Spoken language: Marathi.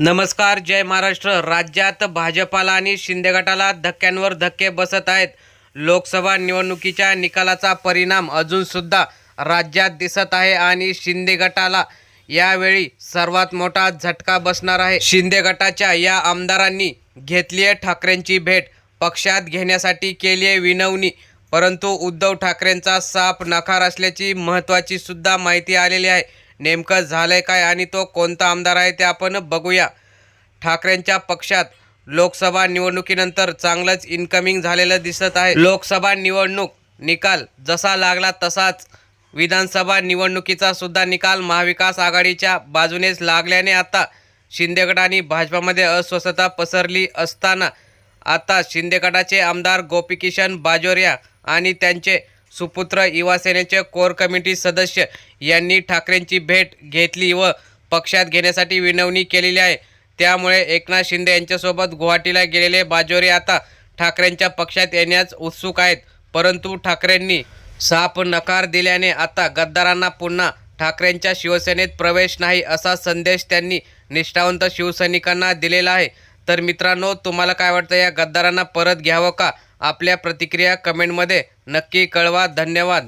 नमस्कार जय महाराष्ट्र. राज्यात भाजपाला आणि शिंदे गटाला धक्क्यांवर धक्के बसत आहेत. लोकसभा निवडणुकीच्या निकालाचा परिणाम अजूनसुद्धा राज्यात दिसत आहे आणि शिंदे गटाला यावेळी सर्वात मोठा झटका बसणार आहे. शिंदे गटाच्या या आमदारांनी घेतली आहे ठाकरेंची भेट. पक्षात घेण्यासाठी केली आहे विनवणी. परंतु उद्धव ठाकरेंचा साप नकार असल्याची महत्त्वाची सुद्धा माहिती आलेली आहे. नेमकं झालंय काय आणि तो कोणता आमदार आहे ते आपण बघूया. ठाकरेंच्या पक्षात लोकसभा निवडणुकीनंतर चांगलंच इन्कमिंग झालेलं दिसत आहे. लोकसभा निवडणूक निकाल जसा लागला तसाच विधानसभा निवडणुकीचा सुद्धा निकाल महाविकास आघाडीच्या बाजूनेच लागल्याने आता शिंदेगड आणि भाजपामध्ये अस्वस्थता पसरली असताना आता शिंदे गटाचे आमदार गोपीकिशन बाजोरिया आणि त्यांचे सुपुत्र युवासेनेचे कोर कमिटी सदस्य यांनी ठाकरेंची भेट घेतली व पक्षात घेण्यासाठी विनवणी केलेली आहे. त्यामुळे एकनाथ शिंदे यांच्यासोबत गुवाहाटीला गेलेले बाजोरे आता ठाकरेंच्या पक्षात येण्यास उत्सुक आहेत. परंतु ठाकरेंनी साफ नकार दिल्याने आता गद्दारांना पुन्हा ठाकरेंच्या शिवसेनेत प्रवेश नाही असा संदेश त्यांनी निष्ठावंत शिवसैनिकांना दिलेला आहे. तर मित्रांनो तुम्हाला काय वाटतं? या गद्दारांना परत घ्यावं का? आपल्या प्रतिक्रिया कमेंटमध्ये नक्की कळवा. धन्यवाद.